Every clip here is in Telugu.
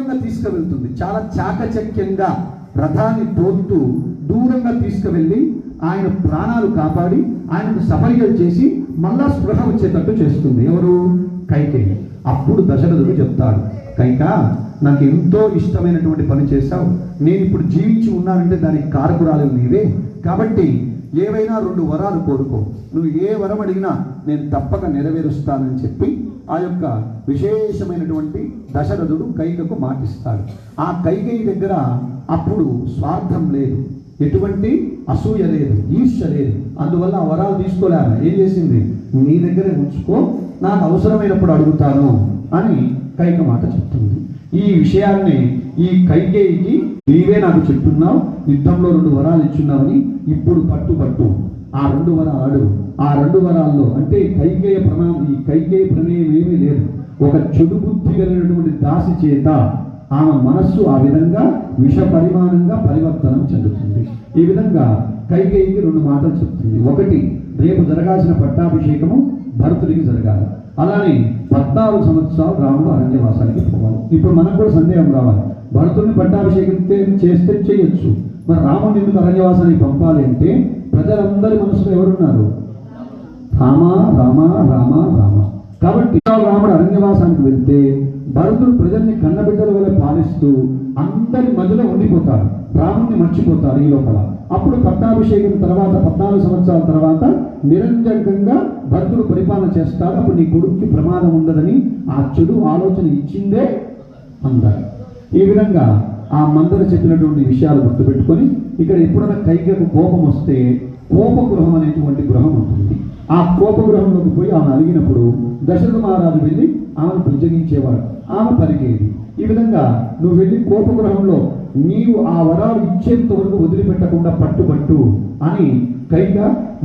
దూరంగా తీసుకువెళ్తుంది. చాలా చాకచక్యంగా రథాన్ని తోలుతూ దూరంగా తీసుకువెళ్ళి ఆయన ప్రాణాలు కాపాడి ఆయనకు సపర్యలు చేసి మళ్ళా స్పృహ వచ్చేటట్టు చేస్తుంది. ఎవరు? కైకేయి అప్పుడు దశరథుడు చెప్తాడు కైక నాకు ఎంతో ఇష్టమైనటువంటి పని చేశావు. నేను ఇప్పుడు జీవించి ఉన్నానంటే దానికి కారకురాలు నీవే. కాబట్టి ఏవైనా రెండు వరాలు కోరుకో. నువ్వు ఏ వరం అడిగినా నేను తప్పక నెరవేరుస్తానని చెప్పి ఆ యొక్క విశేషమైనటువంటి దశరథుడు కైకకు మాటిస్తాడు. ఆ కైకేయి దగ్గర అప్పుడు స్వార్థం లేదు. ఎటువంటి అసూయ లేదు ఈర్ష్య లేదు. అందువల్ల ఆ వరాలు తీసుకోలేదు ఏం చేసింది? నీ దగ్గరే ఉంచుకో నాకు అవసరమైనప్పుడు అడుగుతాను అని కైక మాట చెప్తుంది. ఈ విషయాన్ని ఈ కైకేయికి నీవే నాకు చెప్తున్నావు యుద్ధంలో రెండు వరాలు ఇచ్చున్నావని ఇప్పుడు పట్టు పట్టు. ఆ రెండు వరాలు ఆ రెండు వరాల్లో అంటే కైకేయ ప్రమాణం ఈ కైకేయ ప్రమేయం ఏమీ లేదు. ఒక చెడు బుద్ధి కలిగినటువంటి దాసి చేత ఆమె మనస్సు ఆ విధంగా విష పరిమాణంగా పరివర్తనం చెందుతుంది. ఈ విధంగా కైకేయికి రెండు మాటలు చెప్తుంది. ఒకటి రేపు జరగాల్సిన పట్టాభిషేకము భరతుడికి జరగాలి. అలానే పద్నాలుగు సంవత్సరాలు రాముడు అరణ్యవాసానికి పోవాలి. ఇప్పుడు మనకు కూడా సందేహం రావాలి. భరతుడిని పట్టాభిషేకం చేస్తే చేయొచ్చు. మరి రాముడు ఎందుకు అరణ్యవాసానికి పంపాలి అంటే ప్రజలందరి మనసులో ఎవరున్నారు? రామ రామ రామ రామ. కాబట్టి రాముడు అరణ్యవాసానికి వెళ్తే భరతుడు ప్రజల్ని కన్నబిడ్డల వల్ల పాలిస్తూ అందరి మధ్యలో ఉండిపోతారు రాముడిని మర్చిపోతారు ఈ లోపల. అప్పుడు పట్టాభిషేకం తర్వాత పద్నాలుగు సంవత్సరాల తర్వాత నిరంజకంగా భరతుడు పరిపాలన చేస్తాడు. అప్పుడు నీ కొడుక్కి ప్రమాదం ఉండదని ఆ చెడు ఆలోచన ఇచ్చిందే అందారు. ఈ విధంగా ఆ మందర చెప్పినటువంటి విషయాలు గుర్తుపెట్టుకొని ఇక్కడ ఎప్పుడైనా కైకకు కోపం వస్తే కోపగృహం అనేటువంటి గృహం ఉంటుంది. ఆ కోపగృహంలోకి పోయి ఆమె అడిగినప్పుడు దశరథ మహారాజు వెళ్ళి ఆమెను ప్రజగించేవాడు ఆమె పరిగేది. ఈ విధంగా నువ్వు వెళ్ళి కోపగృహంలో నీవు ఆ వరాలు ఇచ్చేంత వరకు వదిలిపెట్టకుండా పట్టుబట్టు అని కైక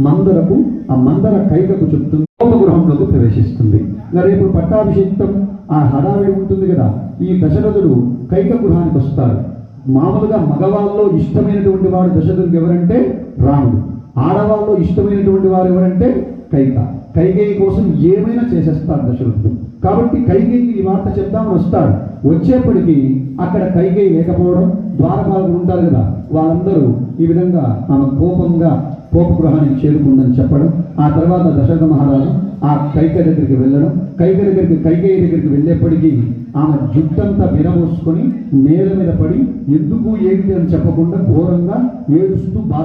మందరకు ఆ మందర కైకకు చెప్తుంది. కోపగృహంలోకి ప్రవేశిస్తుంది. రేపు పట్టాభిషేకం ఆ హడావిడి ఉంటుంది కదా. ఈ దశరథుడు కైక గృహానికి వస్తాడు. మామూలుగా మగవాళ్ళలో ఇష్టమైనటువంటి వాడు దశరథుడికి ఎవరంటే రాముడు. ఆడవాళ్ళలో ఇష్టమైనటువంటి వారు ఎవరంటే కైక. కైకేయి కోసం ఏమైనా చేసేస్తాడు దశరథుడు. కాబట్టి కైకేయికి ఈ వార్త చెప్దామని వస్తాడు. వచ్చేప్పటికీ అక్కడ కైకేయి లేకపోవడం ద్వారపాలకులు ఉంటారు కదా వాళ్ళందరూ ఈ విధంగా ఆమె కోపంగా కోపగృహానికి చేరుకుందని చెప్పడం ఆ తర్వాత దశరథ మహారాజు ఆ కైక దగ్గరికి వెళ్ళడం కైక దగ్గరికి కైకేయి దగ్గరికి వెళ్ళేప్పటికీ ఆమె జుట్టంతా విరమోసుకొని నేల మీద పడి ఎందుకు ఏంటి అని చెప్పకుండా ఘోరంగా ఏడుస్తూ బాధ